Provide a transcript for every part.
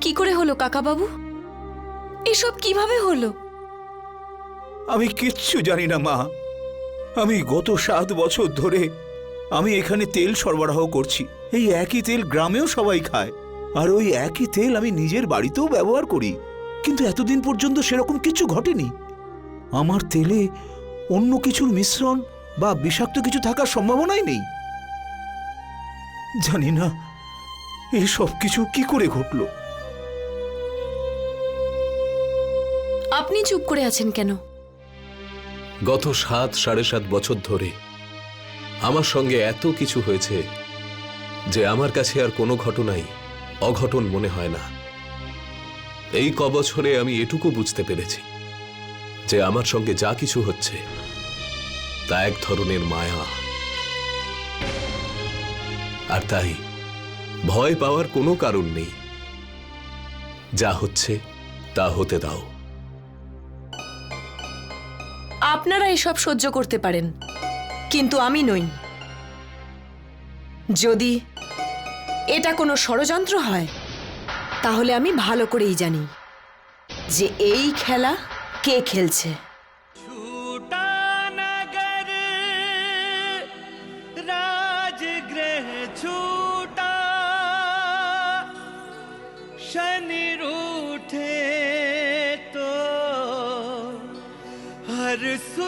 কি করে হলো, কাকাবাবু? এসব কীভাবে হলো? আমি কিচ্ছু জানি না, মা। আমি গত সাত বছর ধরে আমি এখানে তেল সরবরাহ করছি। এই একই তেল গ্রামেও সবাই খায়। আর ওই একই তেল আমি নিজের বাড়িতেও ব্যবহার করি। কিন্তু এতদিন পর্যন্ত সেরকম কিছু ঘটেনি। আমার তেলে অন্য কিছুর মিশ্রণ বা বিষাক্ত কিছু থাকার সম্ভাবনাই নেই। জানি না এই সব কিছু কি করে ঘটলো? আপনি চুপ করে আছেন কেন? গত সাত, সাড়ে সাত বছর ধরে আমার সঙ্গে এত কিছু হয়েছে যে আমার কাছে আর কোনো ঘটনাই অঘটন মনে হয় না। এই কবছরে আমি এটুকু বুঝতে পেরেছি যে আমার সঙ্গে যা কিছু হচ্ছে তা এক ধরনের মায়া। আর তাই ভয় পাওয়ার কোনো কারণ নেই। যা হচ্ছে তা হতে দাও। আপনারা এসব সহ্য করতে পারেন। কিন্তু আমি নই। যদি এটা কোনো ষড়যন্ত্র হয়, তাহলে আমি ভালো করেই জানি যে এই খেলা কে খেলছে।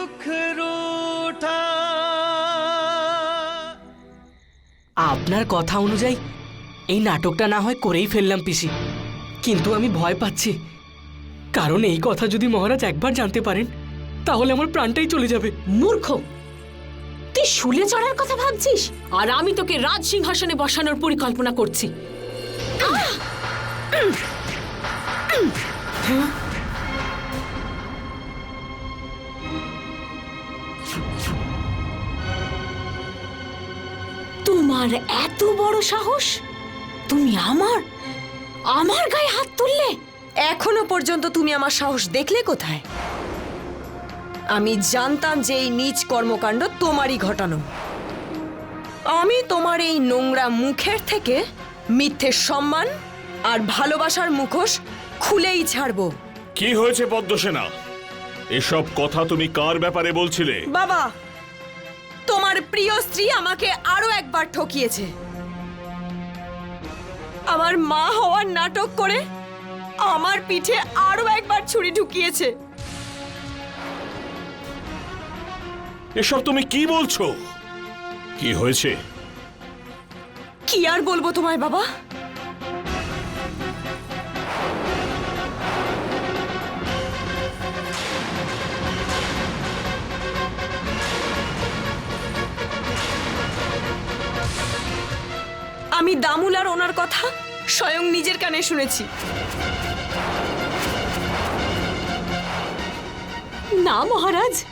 हर सुख रूठा আপনার কথা অনুযায়ী এই নাটকটা না হয় করেই ফেললাম পিসি কিন্তু আমি ভয় পাচ্ছি কারণ এই কথা যদি মহারাজ একবার জানতে পারেন তাহলে আমার প্রাণটাই চলে যাবে মূর্খ তুই শুলে চড়ার কথা ভাবছিস আর আমি তোকে রাজ সিংহাসনে বসানোর পরিকল্পনা করছি তোমার এত বড় সাহস? তুমি আমার? আমার গায়ে হাত তুললে? এখনও পর্যন্ত তুমি আমার সাহস দেখলে কোথায়? আমি জানতাম যে এই নিজ কর্মকাণ্ড তোমারই ঘটানো। আমি তোমার এই নোংরা মুখের থেকে মিথ্যে সম্মান আর ভালোবাসার মুখোশ খুলেই ছাড়বো। কি হয়েছে পদ্মসেনা? এসব কথা তুমি কার ব্যাপারে বলছিলে? বাবা তোমার প্রিয় স্ত্রী আমাকে আরও একবার ঠকিয়েছে। আমার মা হওয়ার নাটক করে আমার পিঠে আরও একবার ছুরি ঢুকিয়েছে। এসব তুমি কি বলছো? কি হয়েছে? কি আর বলব তোমায় বাবা? আমি দামুল আর ওনার কথা স্বয়ং নিজের কানে শুনেছি। না, মহারাজ।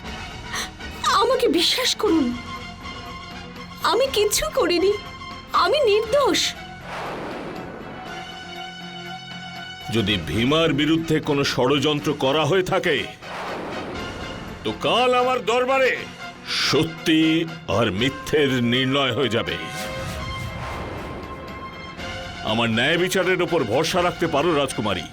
আমাকে বিশ্বাস করুন। আমি কিচ্ছু করিনি। আমি নির্দোষ। যদি ভীমার বিরুদ্ধে কোনো ষড়যন্ত্র করা হয়ে থাকে, তো কাল আমার দরবারে সত্যি আর মিথ্যের নির্ণয় হয়ে যাবে। আমার ন্যায় বিচারের ওপর ভরসা রাখতে পারো রাজকুমারী।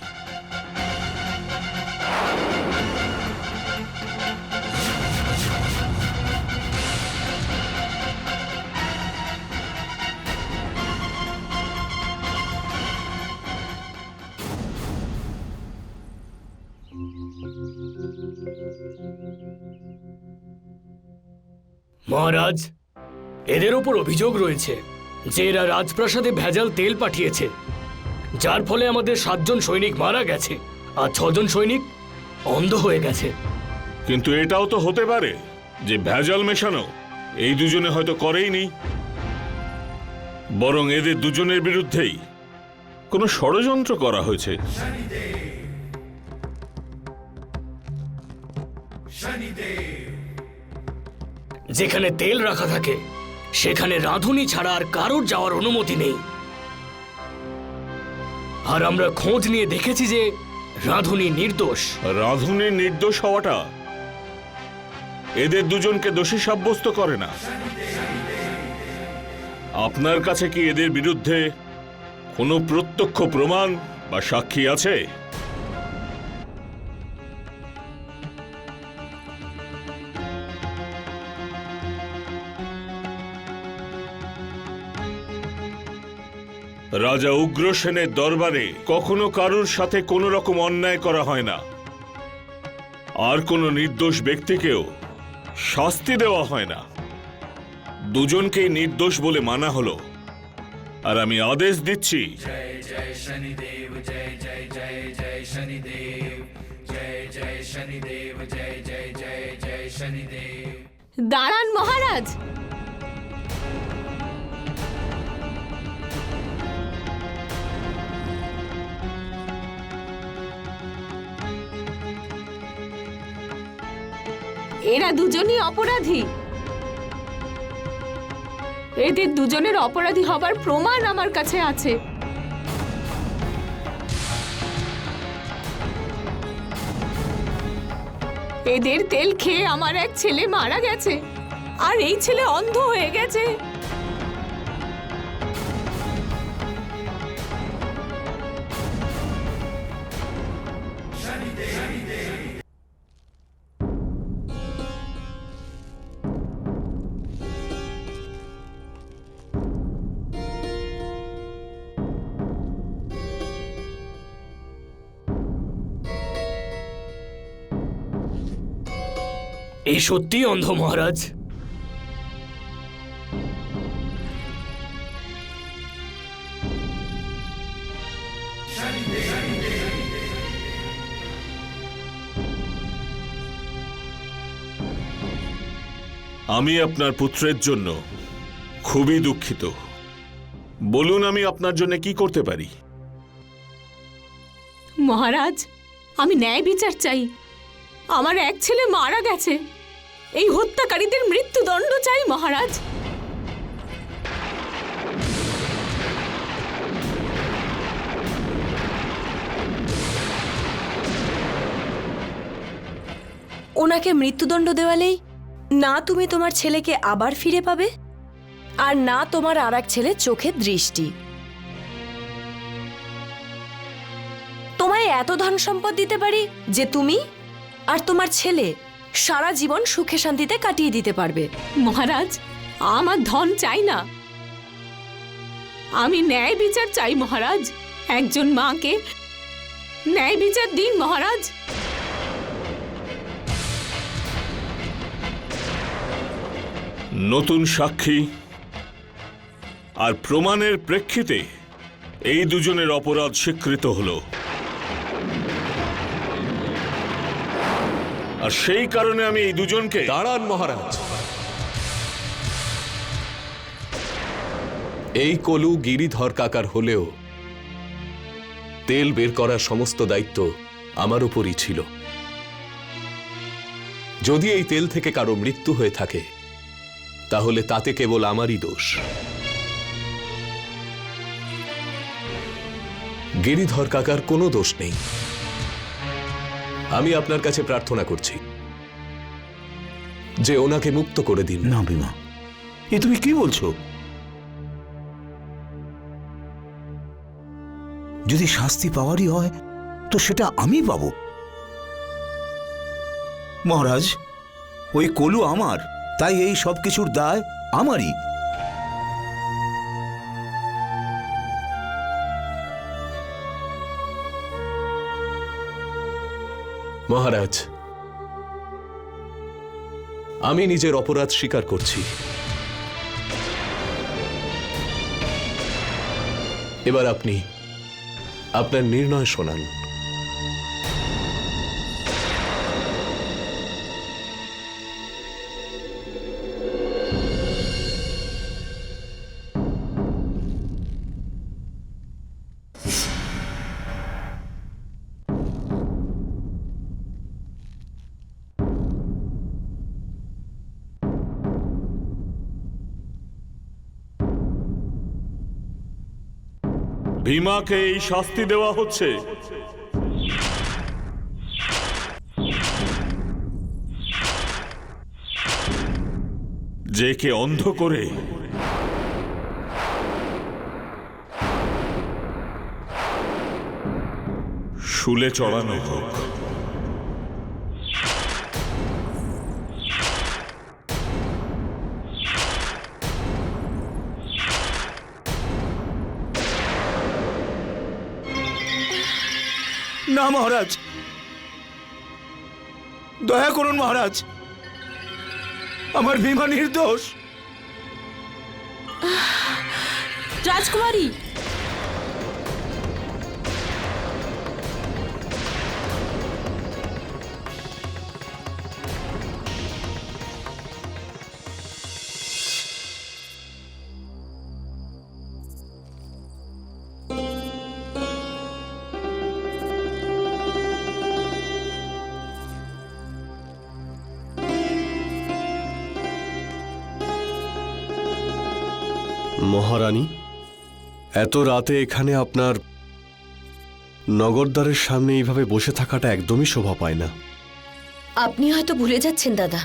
মহারাজ এদের ওপর অভিযোগ রয়েছে। যে এরা রাজপ্রাসাদে ভেজাল তেল পাঠিয়েছে যার ফলে আমাদের সাতজন সৈনিক মারা গেছে আর ছজন সৈনিক অন্ধ হয়ে গেছে। কিন্তু এটাও তো হতে পারে যে ভেজাল মেশানো এই দুজনে হয়তো করেই নি বরং এদের দুজনের বিরুদ্ধেই কোনো ষড়যন্ত্র করা হয়েছে। যেখানে তেল রাখা থাকে সেখানে রাঁধুনি ছাড়া আর কারোর যাওয়ার অনুমতি নেই। আর আমরা খোঁজ নিয়ে দেখেছি যে রাঁধুনি নির্দোষ। রাঁধুনির নির্দোষ হওয়াটা এদের দুজনকে দোষী সাব্যস্ত করে না। আপনার কাছে কি এদের বিরুদ্ধে কোনো প্রত্যক্ষ প্রমাণ বা সাক্ষী আছে? রাজা উগ্রসেনের দরবারে কখনো কারুর সাথে কোনো রকম অন্যায় করা হয় না। আর কোনো নির্দোষ ব্যক্তিকেও শাস্তি দেওয়া হয় না। দুজনকেই নির্দোষ বলে মানা হলো। আর আমি আদেশ দিচ্ছি দাঁড়ান মহারাজ! এরা দুজনই অপরাধী। এদের দুজনের অপরাধী হবার প্রমাণ আমার কাছে আছে। এদের তেল খেয়ে আমার এক ছেলে মারা গেছে। আর এই ছেলে অন্ধ হয়ে গেছে। এই সত্যি অন্ধ মহারাজ। আমি আপনার পুত্রের জন্য খুবই দুঃখিত। বলুন আমি আপনার জন্য কি করতে পারি? মহারাজ আমি ন্যায় বিচার চাই। আমার এক ছেলে মারা গেছে। এই হত্যাকারীদের মৃত্যুদণ্ড চাই, মহারাজ। ওনাকে মৃত্যুদণ্ড দেওয়ালেই না তুমি তোমার ছেলেকে আবার ফিরে পাবে, আর না তোমার আর এক ছেলে চোখে দৃষ্টি। তোমায় এত ধন সম্পদ দিতে পারি যে তুমি আর তোমার ছেলে সারা জীবন সুখে শান্তিতে কাটিয়ে দিতে পারবে। মহারাজ, আমার ধন চাই না। আমি ন্যায় বিচার চাই, মহারাজ। একজন মাকে ন্যায় বিচার দিন, মহারাজ। নতুন সাক্ষী। আর প্রমাণের প্রেক্ষিতে এই দুজনের অপরাধ স্বীকৃত হলো। আর সেই কারণে আমি এই দুজনকে দাঁড়ান, মহারাজ। এই কলু গিরিধর কাকার হলেও তেল বের করার সমস্ত দায়িত্ব আমার উপরই ছিল। যদি এই তেল থেকে কারও মৃত্যু হয়ে থাকে, তাহলে তাতে কেবল আমারই দোষ। গিরিধর কাকার কোনো দোষ নেই। আমি আপনার কাছে প্রার্থনা করছি যে ওনাকে মুক্ত করে দিন। না, বিমা। এ তুমি কি বলছো? যদি শাস্তি পাওয়ারই হয়, তো সেটা আমি পাব। মহারাজ, ওই কলু আমার, তাই এই সব কিছুর দায় আমারই। মহারাজ আমি নিজের অপরাধ স্বীকার করছি। এবার আপনি আপনার নির্ণয় শোনান। ভীমাকে এই শাস্তি দেওয়া হচ্ছে। যেকে অন্ধ করে। শুলে চড়ানো হোক। না মহারাজ। দয়া করুন মহারাজ। আমার ভীমা নির্দোষ। রাজকুমারী মহারানী এত রাতে এখানে আপনার নগরদ্বারের সামনে এইভাবে বসে থাকাটা একদমই শোভা পায় না। আপনি হয়তো ভুলে যাচ্ছেন দাদা।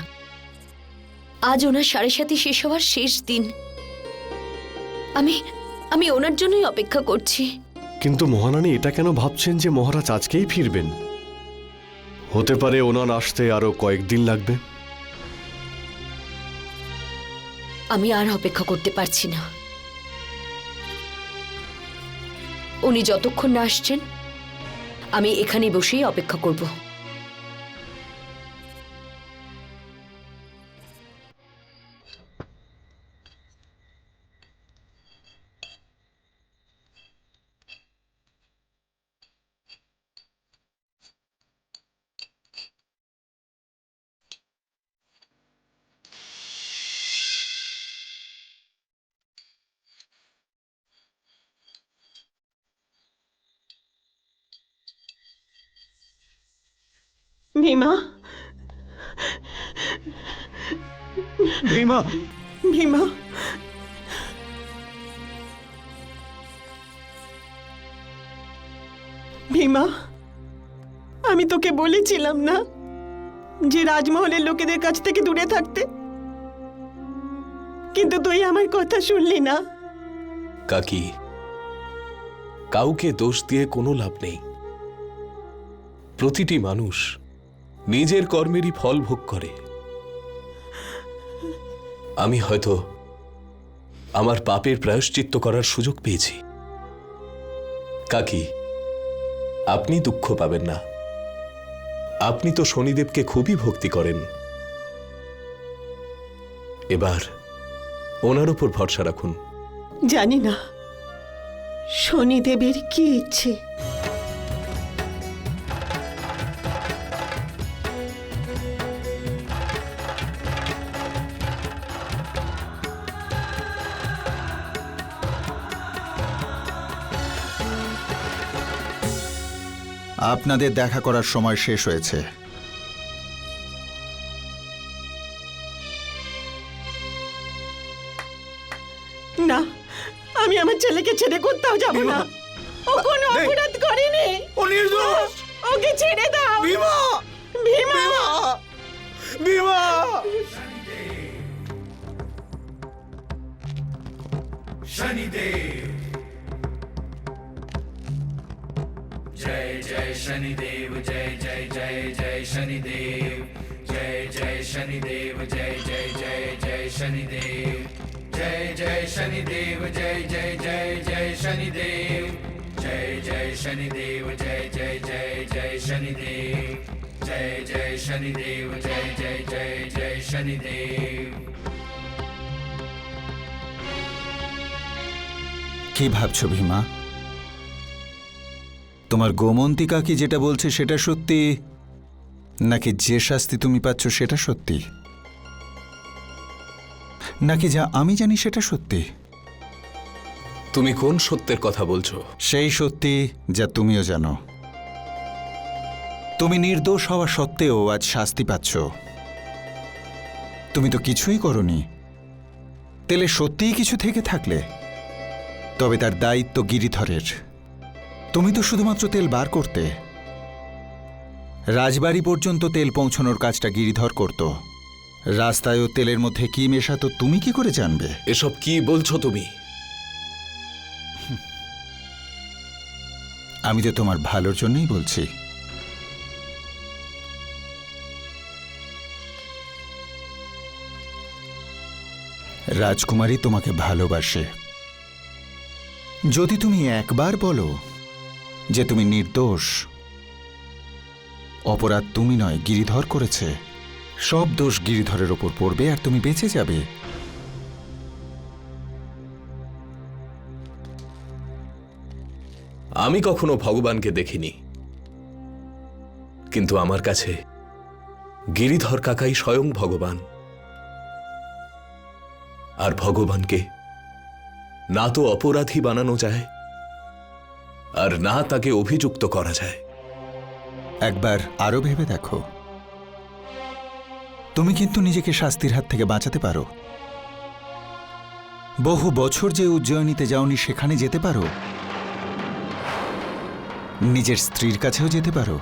আজ ওনার সাড়ে সাথে শেষ হওয়ার শেষ দিন। আমি আমি ওনার জন্যই অপেক্ষা করছি। কিন্তু মহারানী এটা কেন ভাবছেন যে মহারাজ আজকেই ফিরবেন? হতে পারে ওনার আসতে আরও কয়েকদিন লাগবে। আমি আর অপেক্ষা করতে পারছি না। উনি যতক্ষণ না আসছেন আমি এখানে বসেই অপেক্ষা করব। ভীমা। ভীমা। ভীমা। ভীমা আমি তোকে বলেছিলাম না যে রাজমহলের লোকেদের কাছ থেকে দূরে থাকতে। কিন্তু তুই আমার কথা শুনলি না। কাকি কাউকে দোষ দিয়ে কোনো লাভ নেই। প্রতিটি মানুষ নিজের কর্মেরই ফল ভোগ করে। আমি হয়তো আমার পাপের প্রায়শ্চিত্ত করার সুযোগ পেয়েছি। কাকি, আপনি দুঃখ পাবেন না। আপনি তো শনিদেবকে খুবই ভক্তি করেন। এবার ওনার উপর ভরসা রাখুন। জানি না, শনিদেবের কি ইচ্ছে। আপনাদের দেখা করার সময় শেষ হয়েছে। না আমি আমার ছেলেকে ছেড়ে কোথাও যাব না। ও কোনো নেই। অপরাধ করেনি। ও নির্দোষ! ওকে ছেড়ে দাও। ভীমা ভীমা ভীমা কি ভাবছো ভীমা তোমার গোমন্তিকা কি যেটা বলছে সেটা সত্যি? নাকি যে শাস্তি তুমি পাচ্ছ সেটা সত্যি? নাকি যা আমি জানি সেটা সত্যি? তুমি কোন সত্যের কথা বলছো? সেই সত্যি যা তুমিও জানো। তুমি নির্দোষ হওয়া সত্ত্বেও আজ শাস্তি পাচ্ছ। তুমি তো কিছুই করনি। তেলে সত্যিই কিছু থেকে থাকলে তবে তার দায়িত্ব গিরিধরের। তুমি তো শুধুমাত্র তেল বার করতে। রাজবাড়ি পর্যন্ত তেল পৌঁছানোর কাজটা গিরিধর করত। রাস্তায় ও তেলের মধ্যে কি মেশাতো তুমি কি করে জানবে? এসব কি বলছো তুমি? আমি তো তোমার ভালোর জন্যই বলছি। রাজকুমারী তোমাকে ভালোবাসে। যদি তুমি একবার বলো যে তুমি নির্দোষ। অপরাধ তুমি নয়, গিরিধর করেছে। সব দোষ গিরিধরের ওপর পড়বে আর তুমি বেঁচে যাবে। আমি কখনো ভগবানকে দেখিনি। কিন্তু আমার কাছে গিরিধর কাকাই স্বয়ং ভগবান। আর ভগবানকে না তো অপরাধী বানানো যায় আর না তাকে অভিযুক্ত করা যায়। একবার আরও ভেবে দেখো। তুমি কিন্তু নিজেকে শাস্তির হাত থেকে বাঁচাতে পারো। বহু বছর যে উজ্জয়িনীতে যাওনি সেখানে যেতে পারো। নিজের স্ত্রীর কাছেও যেতে পারো।